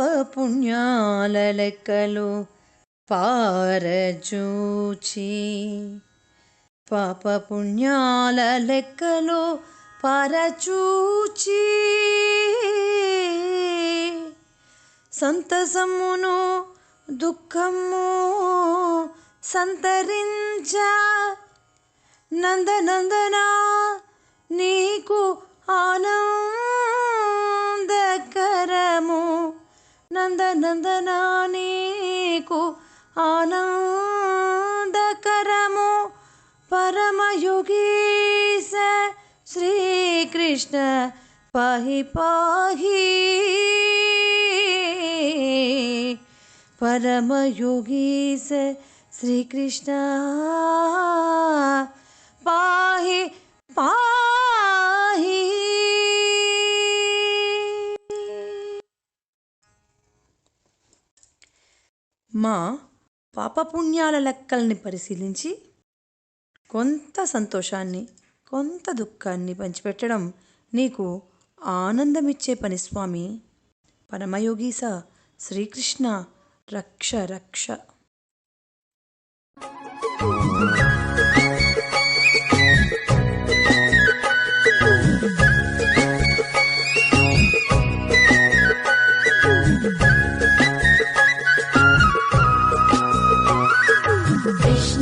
పుణ్యాల లెక్కలు పారచూచి పాప పుణ్యాల లెక్కలు పారచూచి సంతసమును దుఃఖము సంతరించ. నందనందనా నీకు ఆనంద आनन्दकरमो परमयुगी श्रीकृष्ण पाही पाहि। परमयोगी स श्रीकृष्ण पाहि पाहि। माँ పాపపుణ్యాల లెక్కల్ని పరిశీలించి కొంత సంతోషాన్ని కొంత దుఃఖాన్ని పంచిపెట్టడం నీకు ఆనందమిచ్చే పని స్వామి. పరమయోగీస శ్రీకృష్ణ రక్ష రక్ష.